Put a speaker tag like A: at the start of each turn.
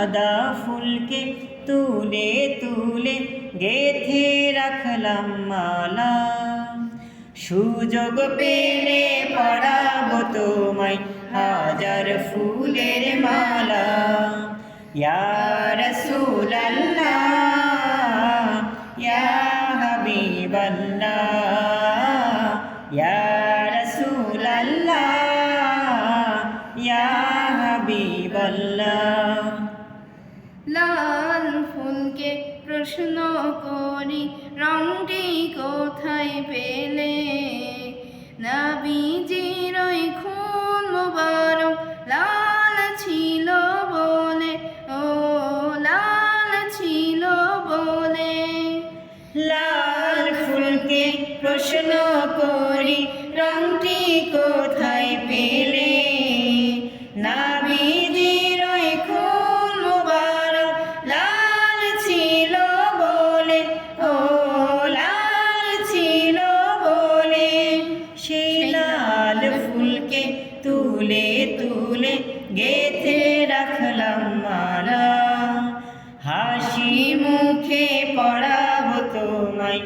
A: সাদা ফুলকে তুলে তুলে গেথে রাখলাম মালা। সুযোগ পেলে পড়াবো তোমায় হাজার ফুলের মালা। রাসূলাল্লাহ, ইয়া হাবিবাল্লাহ, ইয়া রাসূলাল্লাহ, ইয়া হাবিবাল্লাহ।
B: লাল ফুলকে প্রশ্ন করি, রংটি কোথায় পেলে? নাবিজির ওই খুন মুবারক লাল ছিল বলে, ও লাল ছিল বলে।
A: লাল ফুলকে প্রশ্ন করি, রংটি কোথায় ফুলকে তুলে তুলে গেথে রাখলাম মালা। হাসি মুখে পড়াবো তোমায়